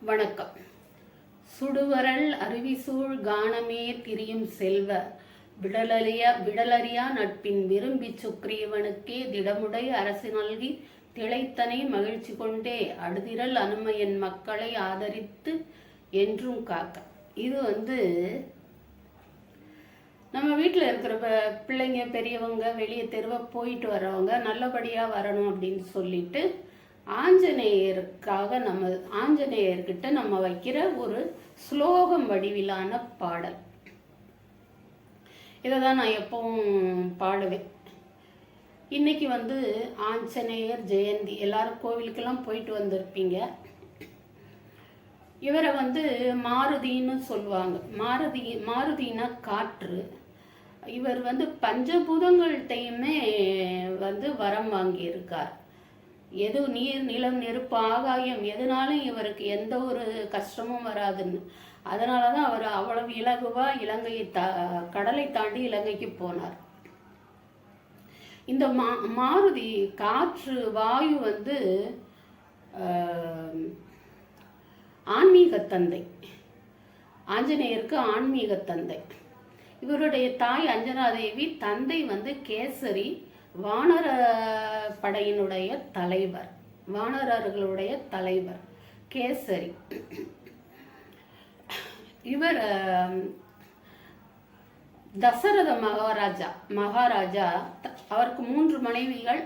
வணக்கம். சுடுவரல் அருவிசூழ் கானமே திரியும் செல்வ விடலறியா விடலறியா நட்பின் விரும்பி சுக்ரீவனுக்கே திடமுடை அரசு நல்கி திளைத்தனை மகிழ்ச்சி கொண்டே அடுதிரல் அனுமையன் மக்களை ஆதரித்து என்றும் காக்க. இது வந்து நம்ம வீட்டில் இருக்கிற ப- பிள்ளைங்க பெரியவங்க வெளியே தெருவை போயிட்டு வரவங்க நல்லபடியாக வரணும் அப்படின்னு சொல்லிட்டு ஆஞ்சநேயருக்காக நம்ம ஆஞ்சநேயர்கிட்ட நம்ம வைக்கிற ஒரு ஸ்லோகம் வடிவிலான பாடல். இதை தான் நான் எப்பவும் பாடுவேன். இன்னைக்கு வந்து ஆஞ்சநேயர் ஜெயந்தி எல்லாரும் கோவிலுக்கெல்லாம் போயிட்டு வந்திருப்பீங்க. இவரை வந்து மாருதின்னு சொல்லுவாங்க. மாருதி மாருதினா காற்று. இவர் வந்து பஞ்சபூதங்கள்கிட்டையுமே வந்து வரம் வாங்கியிருக்கார். எது நீர் நிலம் நெருப்பு ஆகாயம் எதுனாலும் இவருக்கு எந்த ஒரு கஷ்டமும் வராதுன்னு. அதனால தான் அவர் அவ்வளவு இலகுவாக இலங்கையை தா கடலை தாண்டி இலங்கைக்கு போனார். இந்த மா மாருதி காற்று வாயு வந்து ஆன்மீக தந்தை. ஆஞ்சநேயருக்கு ஆன்மீக தந்தை. இவருடைய தாய் அஞ்சனாதேவி தந்தை வந்து கேசரி வானர படையினுடைய தலைவர் வானரர்களுடைய தலைவர் கேசரி. இவர் தசரத மகாராஜா மகாராஜா த- அவருக்கு மூன்று மனைவிகள்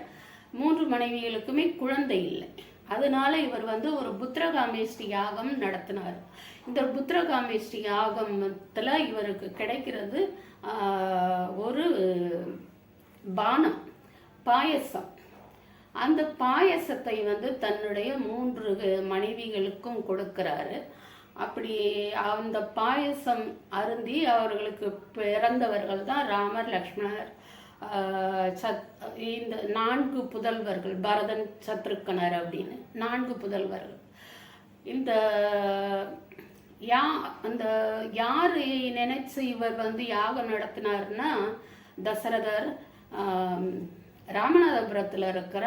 மூன்று மனைவிகளுக்குமே குழந்தை இல்லை. அதனால இவர் வந்து ஒரு புத்திரகாமேஷ்டி யாகம் நடத்தினார். இந்த புத்திரகாமேஷ்டி யாகத்தில் இவருக்கு கிடைக்கிறது ஒரு பானம். பாயசம். அந்த பாயசத்தை வந்து தன்னுடைய மூன்று மனைவிகளுக்கும் கொடுக்கிறாரு. அப்படி அந்த பாயசம் அருந்தி அவர்களுக்கு பிறந்தவர்கள் தான் ராமர் லக்ஷ்மணர் சத் இந்த நான்கு புதல்வர்கள் பரதன் சத்ருக்கனர் அப்படின்னு. நான்கு புதல்வர்கள். இந்த யா அந்த யாரை நினைச்சு இவர் வந்து யாகம் நடத்தினார்னா தசரதர் ராமநாதபுரத்தில் இருக்கிற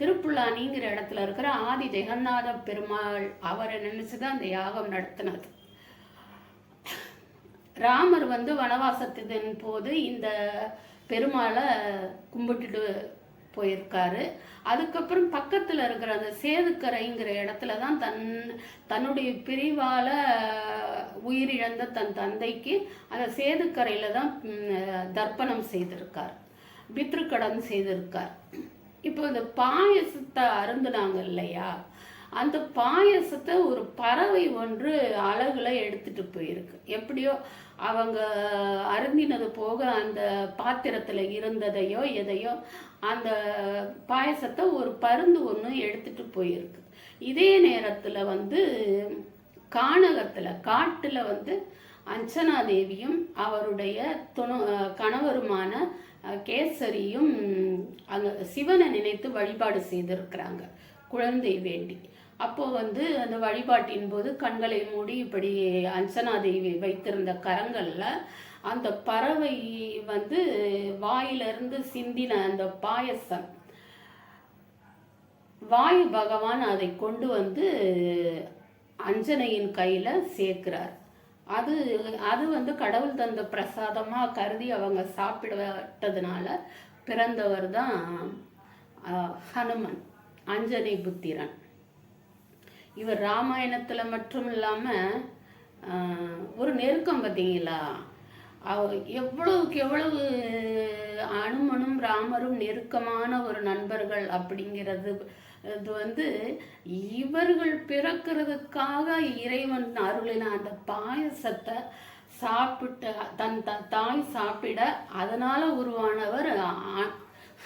திருப்புல்லானிங்கிற இடத்துல இருக்கிற ஆதி ஜெகநாத பெருமாள் அவரை நினச்சி தான் அந்த யாகம் நடத்தினது. ராமர் வந்து வனவாசத்தின் போது இந்த பெருமாளை கும்பிட்டுட்டு போயிருக்காரு. அதுக்கப்புறம் பக்கத்தில் இருக்கிற அந்த சேதுக்கரைங்கிற இடத்துல தான் தன் தன்னுடைய பிரிவால் உயிரிழந்த தன் தந்தைக்கு அந்த சேதுக்கரையில் தான் தர்ப்பணம் செய்திருக்கார். பித்ருக்கடன் செய்திருக்கார். இப்போ இந்த பாயசத்தை அருந்துனாங்க இல்லையா? அந்த பாயசத்தை ஒரு பறவை ஒன்று அழகுல எடுத்துட்டு போயிருக்கு. எப்படியோ அவங்க அருந்தினது போக அந்த பாத்திரத்தில் இருந்ததையோ எதையோ அந்த பாயசத்தை ஒரு பருந்து ஒன்று எடுத்துட்டு போயிருக்கு. இதே நேரத்தில் வந்து கானகத்தில் காட்டில் வந்து அஞ்சனா தேவியும் அவருடைய துணு கணவருமான கேசரியும் அங்கே சிவனை நினைத்து வழிபாடு செய்திருக்கிறாங்க. குழந்தை வேண்டி. அப்போ வந்து அந்த வழிபாட்டின் போது கண்களை மூடி இப்படி அஞ்சனா தேவி வைத்திருந்த கரங்களில் அந்த பறவை வந்து வாயிலிருந்து சிந்தின அந்த பாயசம் வாயு பகவான் அதை கொண்டு வந்து அஞ்சனையின் கையில் சேர்க்கிறார். அது அது வந்து கடவுள் தந்த பிரசாதமாக கருதி அவங்க சாப்பிடட்டதுனால பிறந்தவர் தான் ஹனுமன் அஞ்சனை புத்திரன். இவர் ராமாயணத்தில் மட்டும் இல்லாமல் ஒரு நெருக்கம் பார்த்தீங்களா? அவ எவ்வளவுக்கு எவ்வளவு அனுமனும் ராமரும் நெருக்கமான ஒரு நண்பர்கள் அப்படிங்கிறது இது வந்து இவர்கள் பிறக்கிறதுக்காக இறைவன் அருளின அந்த பாயசத்தை சாப்பிட்ட தன் த தாய் சாப்பிட அதனால உருவானவர்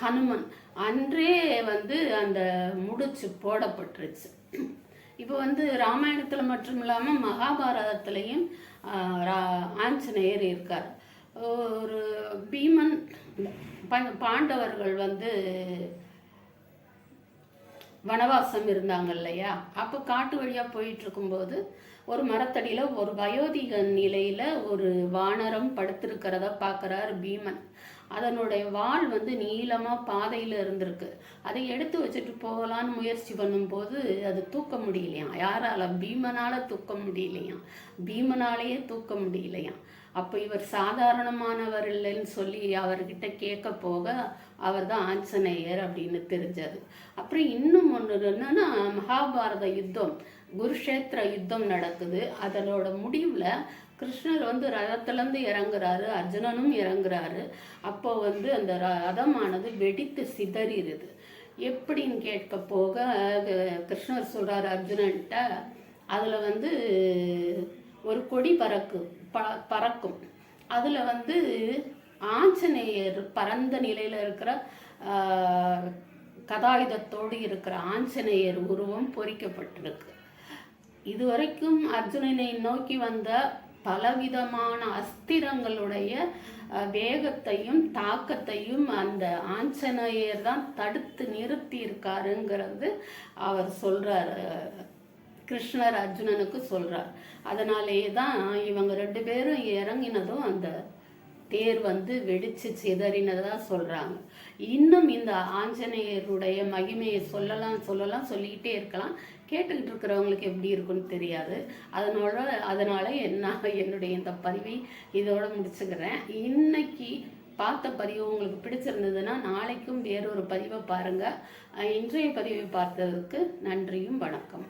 ஹனுமன் அன்றே வந்து அந்த முடிச்சு போடப்பட்டுருச்சு. இப்போ வந்து ராமாயணத்தில் மட்டும் இல்லாமல் மகாபாரதத்துலேயும் ஆஞ்சநேயர் இருக்கார். ஒரு பீமன் பாண்டவர்கள் வந்து வனவாசம் இருந்தாங்க இல்லையா? அப்போ காட்டு வழியாக போயிட்டு இருக்கும்போது ஒரு மரத்தடியில் ஒரு வயோதிக நிலையில் ஒரு வானரம் படுத்திருக்கிறத பார்க்குறாரு பீமன். அதனுடைய வால் வந்து நீளமாக பாதையில் இருந்திருக்கு. அதை எடுத்து வச்சுட்டு போகலான்னு முயற்சி பண்ணும்போது அது தூக்க முடியலையாம். யாரால? பீமனால தூக்க முடியலையாம். பீமனாலேயே தூக்க முடியலையாம். அப்போ இவர் சாதாரணமானவர் இல்லைன்னு சொல்லி அவர்கிட்ட கேட்க போக அவர் தான் ஆஞ்சநேயர் அப்படின்னு தெரிஞ்சது. அப்புறம் இன்னும் ஒன்று என்னன்னா மகாபாரத யுத்தம் குருஷேத்திர யுத்தம் நடக்குது. அதனோட முடிவில் கிருஷ்ணர் வந்து ரதத்துலேருந்து இறங்குறாரு அர்ஜுனனும் இறங்குறாரு. அப்போ வந்து அந்த ரதமானது வெடித்து சிதறிடுது எப்படின்னு கேட்க போக கிருஷ்ணர் சொல்கிறார் அர்ஜுனன்ட்ட அதில் வந்து ஒரு கொடி பறக்கு ப பறக்கும். அதில் வந்து ஆஞ்சநேயர் பரந்த நிலையில் இருக்கிற கதாயுதத்தோடு இருக்கிற ஆஞ்சநேயர் உருவம் பொறிக்கப்பட்டிருக்கு. இதுவரைக்கும் அர்ஜுனனை நோக்கி வந்த பலவிதமான அஸ்திரங்களுடைய வேகத்தையும் தாக்கத்தையும் அந்த ஆஞ்சநேயர் தான் தடுத்து நிறுத்தி இருக்காருங்கிறது அவர் சொல்றார். கிருஷ்ணர் அர்ஜுனனுக்கு சொல்கிறார் அதனாலேயே தான் இவங்க ரெண்டு பேரும் இறங்கினதும் அந்த தேர் வந்து வெடிச்சு சிதறினதா சொல்கிறாங்க இன்னும் இந்த ஆஞ்சநேயருடைய மகிமையை சொல்லலாம் சொல்லலாம் சொல்லிக்கிட்டே இருக்கலாம். கேட்டுக்கிட்டு இருக்கிறவங்களுக்கு எப்படி இருக்குன்னு தெரியாது. அதனோட அதனால் என்ன என்னுடைய இந்த பதிவை இதோட முடிச்சுக்கிறேன். இன்னைக்கு பார்த்த பதிவு உங்களுக்கு பிடிச்சிருந்ததுன்னா நாளைக்கும் வேறொரு பதிவை பாருங்கள் இன்றைய பதிவை பார்த்ததுக்கு நன்றியும் வணக்கம்.